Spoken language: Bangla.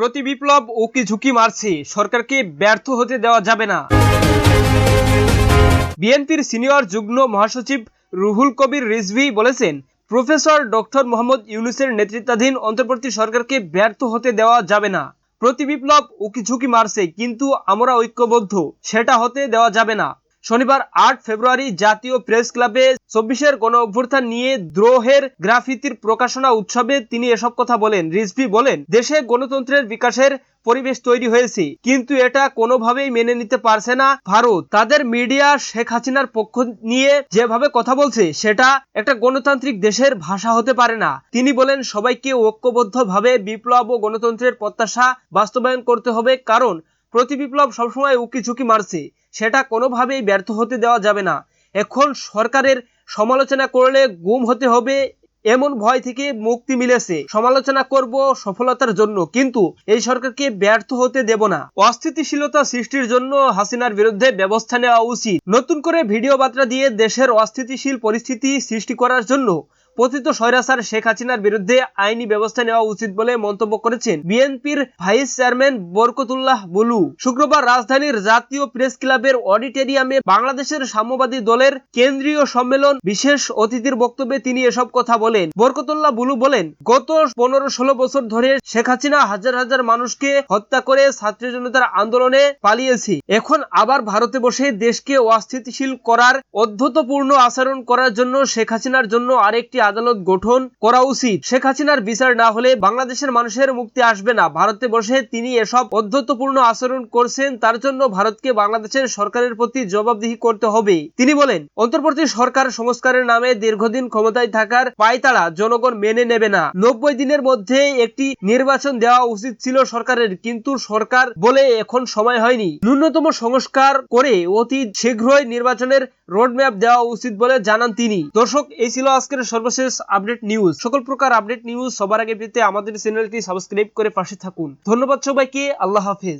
প্রতি বিপ্লব উকি ঝুঁকি মারছে, সরকারকে ব্যর্থ হতে দেওয়া যাবে না। বিএনপির সিনিয়র যুগ্ম মহাসচিব রুহুল কবির রিজভি বলেছেন, প্রফেসর ডক্টর মোহাম্মদ ইউনুসের নেতৃত্বাধীন অন্তর্বর্তী সরকারকে ব্যর্থ হতে দেওয়া যাবে না। প্রতি বিপ্লব উকি ঝুঁকি মারছে, কিন্তু আমরা ঐক্যবদ্ধ, সেটা হতে দেওয়া যাবে না। শনিবার আট ফেব্রুয়ারি জাতীয় প্রেস ক্লাবে চব্বিশের গণ অভ্যুত্থান নিয়ে দ্রোহের গ্রাফিতির প্রকাশনা উৎসবে তিনি এসব কথা বলেন। রিজভি বলেন, দেশে গণতন্ত্রের বিকাশের পরিবেশ তৈরি হয়েছে, কিন্তু এটা কোনোভাবেই মেনে নিতে পারছে না ভারত। তাদের মিডিয়া শেখ হাসিনার পক্ষ নিয়ে যেভাবে কথা বলছে, সেটা একটা গণতান্ত্রিক দেশের ভাষা হতে পারে না। তিনি বলেন, সবাইকে ঐক্যবদ্ধভাবে বিপ্লব ও গণতন্ত্রের প্রত্যাশা বাস্তবায়ন করতে হবে, কারণ প্রতি বিপ্লব সবসময় উকি ঝুঁকি মারছে। সেটা কোনোভাবেই ব্যর্থ হতে দেওয়া যাবে না। এখন সরকারের সমালোচনা করলে গুম হতে হবে এমন ভয় থেকে মুক্তি মিলেছে। সমালোচনা করব সফলতার জন্য, কিন্তু এই সরকারকে ব্যর্থ হতে দেব না। অস্থিতিশীলতা সৃষ্টির জন্য হাসিনার বিরুদ্ধে ব্যবস্থা নেওয়া উচিত। নতুন করে ভিডিও বার্তা দিয়ে দেশের অস্থিতিশীল পরিস্থিতি সৃষ্টি করার জন্য পতিত স্বৈরাচার শেখ হাসিনার বিরুদ্ধে আইনি ব্যবস্থা নেওয়া উচিত বলে মন্তব্য করেছেন বিএনপির ভাইস চেয়ারম্যান বরকতুল্লাহ বুলু। শুক্রবার রাজধানীর জাতীয় প্রেস ক্লাবের অডিটোরিয়ামে বাংলাদেশের সাম্যবাদী দলের কেন্দ্রীয় সম্মেলন বিশেষ অতিথির বক্তব্যে তিনি এসব কথা বলেন। বরকতুল্লাহ বুলু বলেন, গত পনেরো ষোলো বছর ধরে শেখ হাসিনা হাজার হাজার মানুষকে হত্যা করে ছাত্র জনতার আন্দোলনে পালিয়েছি। এখন আবার ভারতে বসে দেশকে অস্থিতিশীল করার অধ্যতপূর্ণ আচরণ করার জন্য শেখ হাসিনার জন্য আরেকটি আদালত গঠন করা উচিত। শেখ হাসিনার বিচার না হলে বাংলাদেশের মানুষের মুক্তি আসবে না। ভারতে বসে তিনি এসব অধ্যতপূর্ণ আচরণ করছেন, তার জন্য ভারতকে বাংলাদেশের সরকারের প্রতি জবাবদিহি করতে হবে। তিনি বলেন, অন্তর্বর্তী সরকার সংস্কারের নামে দীর্ঘদিন ক্ষমতায় থাকার পায়তারা জনগণ মেনে নেবে না। নব্বই দিনের মধ্যে একটি নির্বাচন দেওয়া উচিত ছিল সরকারের, কিন্তু সরকার বলে এখন সময় হয়নি। ন্যূনতম সংস্কার করে অতি শীঘ্রই নির্বাচনের রোডম্যাপ দেওয়া উচিত বলে জানান তিনি। দর্শক, এই ছিল আজকের সর্বশেষ আপডেট নিউজ সকল প্রকার আপডেট নিউজ সবার আগে পেতে আমাদের চ্যানেলটি সাবস্ক্রাইব করে পাশে থাকুন। ধন্যবাদ সবাইকে, আল্লাহ হাফেজ।